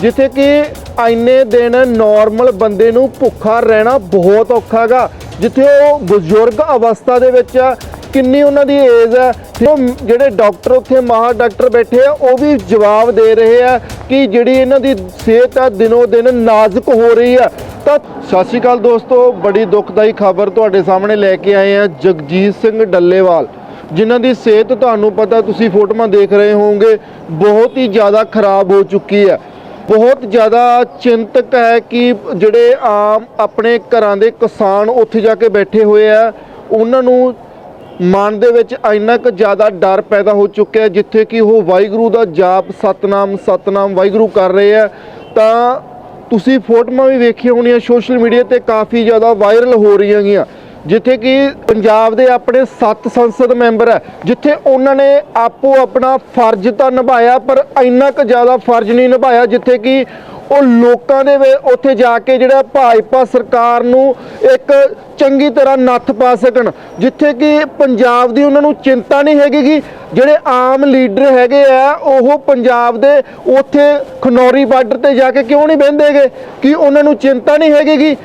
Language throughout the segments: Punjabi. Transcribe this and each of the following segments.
ਜਿੱਥੇ ਕਿ ਇੰਨੇ ਦਿਨ ਨਾਰਮਲ ਬੰਦੇ ਨੂੰ ਭੁੱਖਾ ਰਹਿਣਾ ਬਹੁਤ ਔਖਾ ਗਾ ਜਿੱਥੇ ਉਹ ਬਜ਼ੁਰਗ ਅਵਸਥਾ ਦੇ ਵਿੱਚ ਆ, ਕਿੰਨੀ ਉਹਨਾਂ ਦੀ ਏਜ ਹੈ ਉਹ ਜਿਹੜੇ ਡਾਕਟਰ ਉੱਥੇ ਮਾਹਰ ਡਾਕਟਰ ਬੈਠੇ ਆ, ਉਹ ਵੀ ਜਵਾਬ ਦੇ ਰਹੇ ਆ ਕਿ ਜਿਹੜੀ ਇਹਨਾਂ ਦੀ ਸਿਹਤ ਆ ਦਿਨੋ ਦਿਨ ਨਾਜ਼ੁਕ ਹੋ ਰਹੀ ਆ। ਤਾਂ ਸਤਿ ਸ਼੍ਰੀ ਅਕਾਲ ਦੋਸਤੋ, ਬੜੀ ਦੁਖਦਾਈ ਖਬਰ ਤੁਹਾਡੇ ਸਾਹਮਣੇ ਲੈ ਕੇ ਆਏ ਆ ਜਗਜੀਤ ਸਿੰਘ ਡੱਲੇਵਾਲ, ਜਿਨ੍ਹਾਂ ਦੀ ਸਿਹਤ ਤੁਹਾਨੂੰ ਪਤਾ, ਤੁਸੀਂ ਫੋਟੋਆਂ ਦੇਖ ਰਹੇ ਹੋਵੋਗੇ, ਬਹੁਤ ਹੀ ਜ਼ਿਆਦਾ ਖਰਾਬ ਹੋ ਚੁੱਕੀ ਹੈ ਬਹੁਤ ਜ਼ਿਆਦਾ ਚਿੰਤਕ ਹੈ ਕਿ ਜਿਹੜੇ ਆਮ ਆਪਣੇ ਘਰਾਂ ਦੇ ਕਿਸਾਨ ਉੱਥੇ ਜਾ ਕੇ ਬੈਠੇ ਹੋਏ ਆ, ਉਹਨਾਂ ਨੂੰ ਮਨ ਦੇ ਵਿੱਚ ਇੰਨਾ ਕੁ ਜ਼ਿਆਦਾ ਡਰ ਪੈਦਾ ਹੋ ਚੁੱਕਿਆ ਜਿੱਥੇ ਕਿ ਉਹ ਵਾਹਿਗੁਰੂ ਦਾ ਜਾਪ, ਸਤਨਾਮ ਸਤਨਾਮ ਵਾਹਿਗੁਰੂ ਕਰ ਰਹੇ ਆ। ਤਾਂ ਤੁਸੀਂ ਫੋਟੋਆਂ ਵੀ ਵੇਖੀਆਂ ਹੋਣੀਆਂ, ਸੋਸ਼ਲ ਮੀਡੀਆ ਤੇ ਕਾਫੀ ਜ਼ਿਆਦਾ ਵਾਇਰਲ ਹੋ ਰਹੀਆਂ ਗੀਆਂ। ਜਿੱਥੇ ਕਿ ਪੰਜਾਬ ਦੇ ਆਪਣੇ 7 ਸੰਸਦ ਮੈਂਬਰ ਹੈ, ਜਿੱਥੇ ਉਹਨਾਂ ਨੇ ਆਪੋ ਆਪਣਾ ਫਰਜ਼ ਤਾਂ ਨਿਭਾਇਆ, ਪਰ ਇੰਨਾ ਕੁ ਜ਼ਿਆਦਾ ਫਰਜ਼ ਨਹੀਂ ਨਿਭਾਇਆ ਜਿੱਥੇ ਕਿ ਉਹ ਲੋਕਾਂ ਦੇ ਉੱਥੇ ਜਾ ਕੇ ਜਿਹੜਾ ਭਾਜਪਾ ਸਰਕਾਰ ਨੂੰ ਇੱਕ ਚੰਗੀ ਤਰ੍ਹਾਂ ਨੱਥ ਪਾ ਸਕਣ, ਜਿੱਥੇ ਕਿ ਪੰਜਾਬ ਦੀ ਉਹਨਾਂ ਨੂੰ ਚਿੰਤਾ ਨਹੀਂ ਹੈਗੀ ਕਿ ਜਿਹੜੇ ਆਮ ਲੀਡਰ ਹੈਗੇ ਆ, ਉਹ ਪੰਜਾਬ ਦੇ ਉੱਥੇ ਖਨੌਰੀ ਬਾਰਡਰ ਤੇ ਜਾ ਕੇ ਕਿਉਂ ਨਹੀਂ ਬਹਿੰਦੇਗੇ? ਕਿ ਉਹਨਾਂ ਨੂੰ ਚਿੰਤਾ ਨਹੀਂ ਹੈਗੀ ਗੀ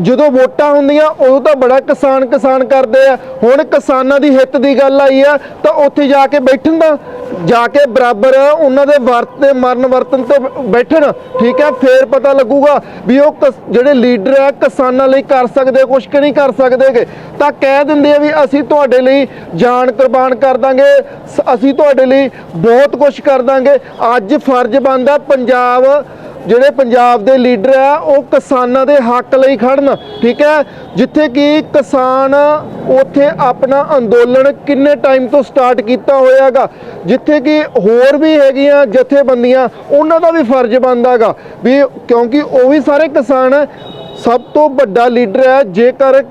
ਜਦੋਂ ਵੋਟਾਂ ਹੁੰਦੀਆਂ, ਉਦੋਂ ਤਾਂ ਬੜਾ ਕਿਸਾਨ ਕਿਸਾਨ ਕਰਦੇ ਆ। ਹੁਣ ਕਿਸਾਨਾਂ ਦੀ ਹਿੱਤ ਦੀ ਗੱਲ ਆਈ ਆ, ਤਾਂ ਉੱਥੇ ਜਾ ਕੇ ਬੈਠਣ ਦਾ, ਜਾ ਕੇ ਬਰਾਬਰ ਉਹਨਾਂ ਦੇ ਵਰਤ ਤੇ ਮਰਨ ਵਰਤਨ ਤੇ ਬੈਠਣ, ਠੀਕ ਹੈ ਫੇਰ ਪਤਾ ਲੱਗੂਗਾ ਵੀ ਉਹ ਕਿਸ- ਜਿਹੜੇ ਲੀਡਰ ਆ, ਕਿਸਾਨਾਂ ਲਈ ਕਰ ਸਕਦੇ ਕੁਝ ਕਿ ਨਹੀਂ ਕਰ ਸਕਦੇਗੇ ਤਾਂ ਕਹਿ ਦਿੰਦੇ ਆ ਵੀ ਅਸੀਂ ਤੁਹਾਡੇ ਲਈ ਜਾਨ ਕੁਰਬਾਨ ਕਰ ਦਾਂਗੇ, ਸ- ਅਸੀਂ ਤੁਹਾਡੇ ਲਈ ਬਹੁਤ ਕੁਝ ਕਰ ਦਾਂਗੇ। ਅੱਜ ਫਰਜ਼ ਬਣਦਾ ਪੰਜਾਬ ਜਿਹੜੇ ਪੰਜਾਬ ਦੇ ਲੀਡਰ ਆ, ਉਹ ਕਿਸਾਨਾਂ ਦੇ ਹੱਕ ਲਈ ਖੜਨ, ਠੀਕ ਹੈ? ਜਿੱਥੇ ਕਿ ਕਿਸਾਨ ਉੱਥੇ ਆਪਣਾ ਅੰਦੋਲਨ ਕਿੰਨੇ ਟਾਈਮ ਤੋਂ ਸਟਾਰਟ ਕੀਤਾ ਹੋਇਆਗਾ? ਜਿੱਥੇ ਕਿ ਹੋਰ ਵੀ ਹੈਗੀਆਂ ਜਥੇਬੰਦੀਆਂ, ਉਹਨਾਂ ਦਾ ਵੀ ਫਰਜ਼ ਬਣਦਾਗਾ। ਵੀ ਕਿਉਂਕਿ ਉਹ ਵੀ ਸਾਰੇ ਕਿਸਾਨ ਸਭ ਤੋਂ ਵੱਡਾ ਲੀਡਰ ਹੈ ਜੇਕਰ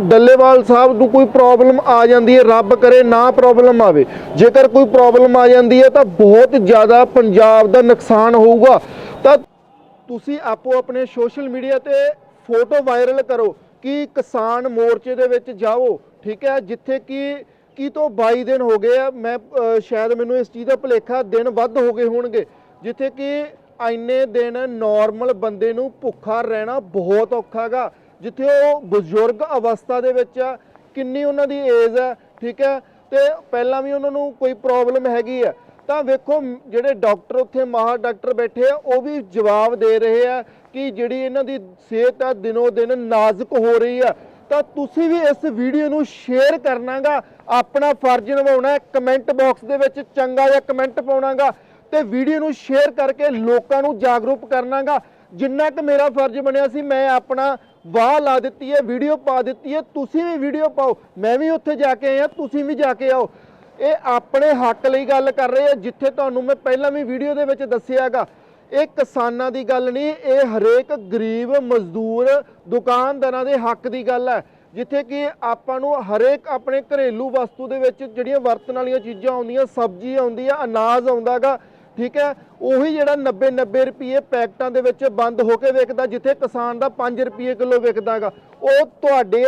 ਡੱਲੇਵਾਲ ਸਾਹਿਬ ਨੂੰ ਕੋਈ ਪ੍ਰੋਬਲਮ ਆ ਜਾਂਦੀ ਹੈ, ਰੱਬ ਕਰੇ ਨਾ ਪ੍ਰੋਬਲਮ ਆਵੇ। ਜੇਕਰ ਕੋਈ ਪ੍ਰੋਬਲਮ ਆ ਜਾਂਦੀ ਹੈ, ਤਾਂ ਬਹੁਤ ਜ਼ਿਆਦਾ ਪੰਜਾਬ ਦਾ ਨੁਕਸਾਨ ਹੋਊਗਾ। ਤਾਂ ਤੁਸੀਂ ਆਪੋ ਆਪਣੇ ਸੋਸ਼ਲ ਮੀਡੀਆ ਤੇ ਫੋਟੋ ਵਾਇਰਲ ਕਰੋ ਕਿ ਕਿਸਾਨ ਮੋਰਚੇ ਦੇ ਵਿੱਚ ਜਾਓ, ਠੀਕ ਹੈ? ਜਿੱਥੇ ਕਿ, ਕੀ ਤੋਂ 22 ਦਿਨ ਹੋ ਗਏ ਆ, ਮੈਂ ਸ਼ਾਇਦ ਮੈਨੂੰ ਇਸ ਚੀਜ਼ ਦਾ ਭੁਲੇਖਾ ਦਿਨ ਵੱਧ ਹੋ ਗਏ ਹੋਣਗੇ। ਜਿੱਥੇ ਕਿ ਇੰਨੇ ਦਿਨ ਨਾਰਮਲ ਬੰਦੇ ਨੂੰ ਭੁੱਖਾ ਰਹਿਣਾ ਬਹੁਤ ਔਖਾਗਾ ਜਿੱਥੇ ਉਹ ਬਜ਼ੁਰਗ ਅਵਸਥਾ ਦੇ ਵਿੱਚ ਆ, ਕਿੰਨੀ ਉਹਨਾਂ ਦੀ ਏਜ ਹੈ, ਠੀਕ ਹੈ? ਤੇ ਪਹਿਲਾਂ ਵੀ ਉਹਨਾਂ ਨੂੰ ਕੋਈ ਪ੍ਰੋਬਲਮ ਹੈਗੀ ਆ ਤਾਂ ਵੇਖੋ, ਜਿਹੜੇ ਡਾਕਟਰ ਉੱਥੇ ਮਾਹਰ ਡਾਕਟਰ ਬੈਠੇ ਆ, ਉਹ ਵੀ ਜਵਾਬ ਦੇ ਰਹੇ ਆ ਕਿ ਜਿਹੜੀ ਇਹਨਾਂ ਦੀ ਸਿਹਤ ਆ, ਦਿਨੋ ਦਿਨ ਨਾਜ਼ੁਕ ਹੋ ਰਹੀ ਆ। ਤਾਂ ਤੁਸੀਂ ਵੀ ਇਸ ਵੀਡੀਓ ਨੂੰ ਸ਼ੇਅਰ ਕਰਨਾਗਾ, ਆਪਣਾ ਫਰਜ਼ ਨਿਭਾਉਣਾ ਹੈ ਕਮੈਂਟ ਬਾਕਸ ਦੇ ਵਿੱਚ ਚੰਗਾ ਜਿਹਾ ਕਮੈਂਟ ਪਾਉਣਾਗਾ ਤੇ ਵੀਡੀਓ ਨੂੰ ਸ਼ੇਅਰ ਕਰਕੇ ਲੋਕਾਂ ਨੂੰ ਜਾਗਰੂਕ ਕਰਨਾਗਾ। ਜਿੰਨਾ ਕਿ ਮੇਰਾ ਫਰਜ਼ ਬਣਿਆ ਸੀ, ਮੈਂ ਆਪਣਾ ਵਾਹ ਲਾ ਦਿੱਤੀ ਹੈ, ਵੀਡੀਓ ਪਾ ਦਿੱਤੀ ਹੈ, ਤੁਸੀਂ ਵੀ ਵੀਡੀਓ ਪਾਓ। ਮੈਂ ਵੀ ਉੱਥੇ ਜਾ ਕੇ ਆਇਆ, ਤੁਸੀਂ ਵੀ ਜਾ ਕੇ ਆਓ। ਇਹ ਆਪਣੇ ਹੱਕ ਲਈ ਗੱਲ ਕਰ ਰਹੇ ਆ, ਜਿੱਥੇ ਤੁਹਾਨੂੰ ਮੈਂ ਪਹਿਲਾਂ ਵੀ ਵੀਡੀਓ ਦੇ ਵਿੱਚ ਦੱਸਿਆਗਾ ਇਹ ਕਿਸਾਨਾਂ ਦੀ ਗੱਲ ਨਹੀਂ, ਇਹ ਹਰੇਕ ਗਰੀਬ ਮਜ਼ਦੂਰ ਦੁਕਾਨਦਾਰਾਂ ਦੇ ਹੱਕ ਦੀ ਗੱਲ ਹੈ। ਜਿੱਥੇ ਕਿ ਆਪਾਂ ਨੂੰ ਹਰੇਕ ਆਪਣੇ ਘਰੇਲੂ ਵਸਤੂ ਦੇ ਵਿੱਚ ਜਿਹੜੀਆਂ ਵਰਤਣ ਵਾਲੀਆਂ ਚੀਜ਼ਾਂ ਆਉਂਦੀਆਂ, ਸਬਜ਼ੀ ਆਉਂਦੀ ਆ, ਅਨਾਜ ਆਉਂਦਾਗਾ ਠੀਕ ਹੈ? ਉਹੀ ਜਿਹੜਾ 90 90 ਰੁਪਏ ਪੈਕਟਾਂ ਦੇ ਵਿੱਚ ਬੰਦ ਹੋ ਕੇ ਵਿਕਦਾ, ਜਿੱਥੇ ਕਿਸਾਨ ਦਾ 5 ਰੁਪਏ ਕਿਲੋ ਵਿਕਦਾਗਾ ਉਹ ਤੁਹਾਡੇ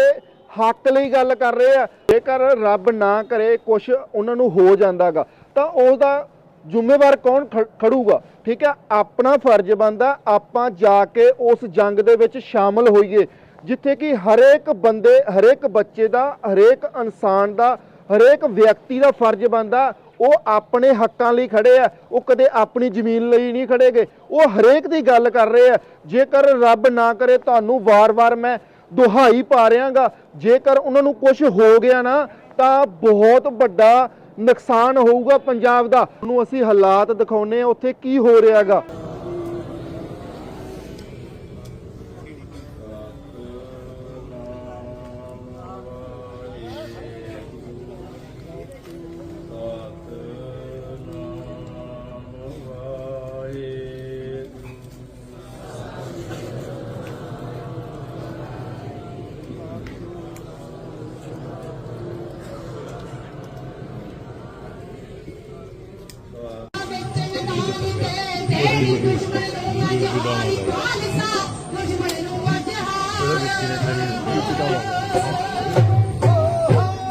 ਹੱਕ ਲਈ ਗੱਲ ਕਰ ਰਹੇ ਆ, ਜੇਕਰ ਰੱਬ ਨਾ ਕਰੇ ਕੁਝ ਉਹਨਾਂ ਨੂੰ ਹੋ ਜਾਂਦਾਗਾ, ਤਾਂ ਉਹਦਾ ਜ਼ਿੰਮੇਵਾਰ ਕੌਣ ਖ- ਖੜੂਗਾ? ਠੀਕ ਹੈ ਆਪਣਾ ਫਰਜ਼ ਬਣਦਾ, ਆਪਾਂ ਜਾ ਕੇ ਉਸ ਜੰਗ ਦੇ ਵਿੱਚ ਸ਼ਾਮਲ ਹੋਈਏ, ਜਿੱਥੇ ਕਿ ਹਰੇਕ ਬੰਦੇ, ਹਰੇਕ ਬੱਚੇ ਦਾ, ਹਰੇਕ ਇਨਸਾਨ ਦਾ, ਹਰੇਕ ਵਿਅਕਤੀ ਦਾ ਫਰਜ਼ ਬਣਦਾ, ਉਹ ਆਪਣੇ ਹੱਕਾਂ ਲਈ ਖੜੇ ਆ, ਉਹ ਕਦੇ ਆਪਣੀ ਜ਼ਮੀਨ ਲਈ ਨਹੀਂ ਖੜੇਗੇ, ਉਹ ਹਰੇਕ ਦੀ ਗੱਲ ਕਰ ਰਹੇ ਆ, ਜੇਕਰ ਰੱਬ ਨਾ ਕਰੇ, ਤੁਹਾਨੂੰ ਵਾਰ-ਵਾਰ ਮੈਂ ਦੁਹਾਈ ਪਾ ਰਿਹਾਗਾ। ਜੇਕਰ ਉਹਨਾਂ ਨੂੰ ਕੁਝ ਹੋ ਗਿਆ ਨਾ, ਤਾਂ ਬਹੁਤ ਵੱਡਾ ਨੁਕਸਾਨ ਹੋਊਗਾ ਪੰਜਾਬ ਦਾ। ਨੂੰ ਅਸੀਂ ਹਾਲਾਤ ਦਿਖਾਉਨੇ ਆ ਉੱਥੇ ਕੀ ਹੋ ਰਿਹਾਗਾ।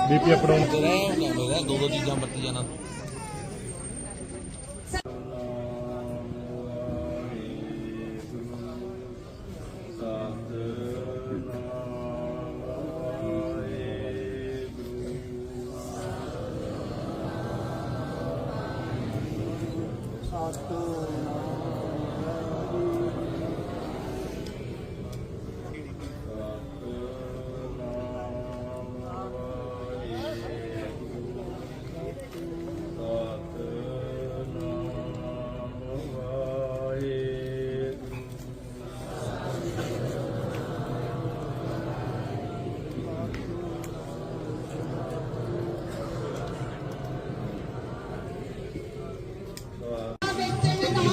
ਬੀਪੀ ਅਪ ਡਾਊਨ ਕਰਾਉਂਦਾ ਦੋ ਦੋ ਚੀਜ਼ਾਂ ਬੱਤੀ ਜਾਣਾ Thank you.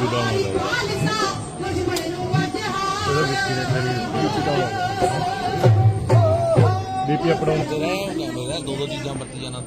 ਹੁੰਦਾ ਮੇਰਾ ਦੋ ਦੋ ਚੀਜ਼ਾਂ ਵਰਤੀ ਜਾਣਾ ਬੀਪੀ ਅਪ ਡਾਊਨ ਤੇ ਰਹਿ ਹੁੰਦਾ ਮੇਰਾ ਦੋ ਦੋ ਚੀਜ਼ਾਂ ਬੱਤੀ ਜਾਣਾ।